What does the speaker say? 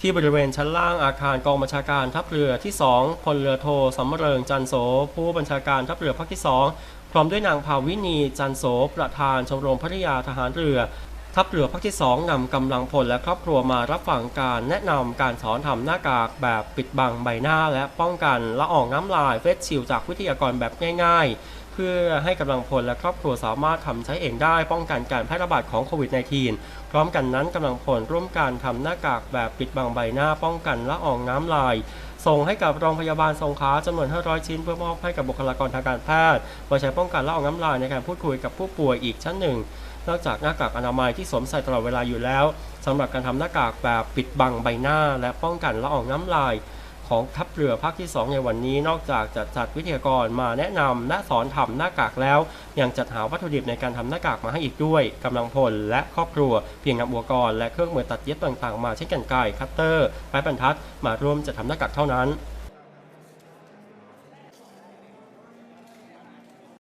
ที่บริเวณชั้นล่างอาคารกองบัญชาการทัพเรือที่ 2พลเรือโทสำเริงจันโส ผู้บัญชาการทัพเรือภาคที่ 2 พร้อมด้วยนางภาวินีจันโส ประธานชมรมพัทยาทหารเรือ ทัพเรือภาคที่ 2นำกำลังพลและครอบครัวมารับฟังการแนะนำการสอนทำหน้ากากแบบปิดบังใบหน้า และป้องกันละอองน้ำลายเฟสชิลจากวิทยากรแบบง่ายๆ พื่อให้กำลังพลและครอบครัวสามารถทำใช้เองได้ป้องกันการแพร่ระบาดของโควิด -19 พร้อมกันนั้นกำลังพลร่วมการทำหน้ากากแบบปิดบังใบหน้าป้องกันละอองน้ำลาย ส่งให้กับโรงพยาบาลสงขลาจำนวน 500 ชิ้นเพื่อมอบให้กับบุคลากรทางการแพทย์ไว้ใช้ป้องกันละอองน้ำลายในการพูดคุยกับผู้ป่วยอีกชั้นหนึ่งนอกจากหน้ากากอนามัยที่สวมใส่ตลอดเวลาอยู่แล้วสำหรับการทำหน้ากากแบบปิดบังใบหน้า และป้องกันละอองน้ำลาย ของทัพเรือภาคที่ 2 ในวันนี้ นอกจากจะจัดวิทยากรมาแนะนำและสอนทำหน้ากากแล้ว ยังจัดหาวัตถุดิบในการทำหน้ากากมาให้อีกด้วยกำลังพลและครอบครัวเพียงนำอุปกรณ์และเครื่องมือตัดเย็บต่างๆ มาเช่นกันไก่คัตเตอร์ไม้บรรทัด มาร่วมจะทำหน้ากากเท่านั้น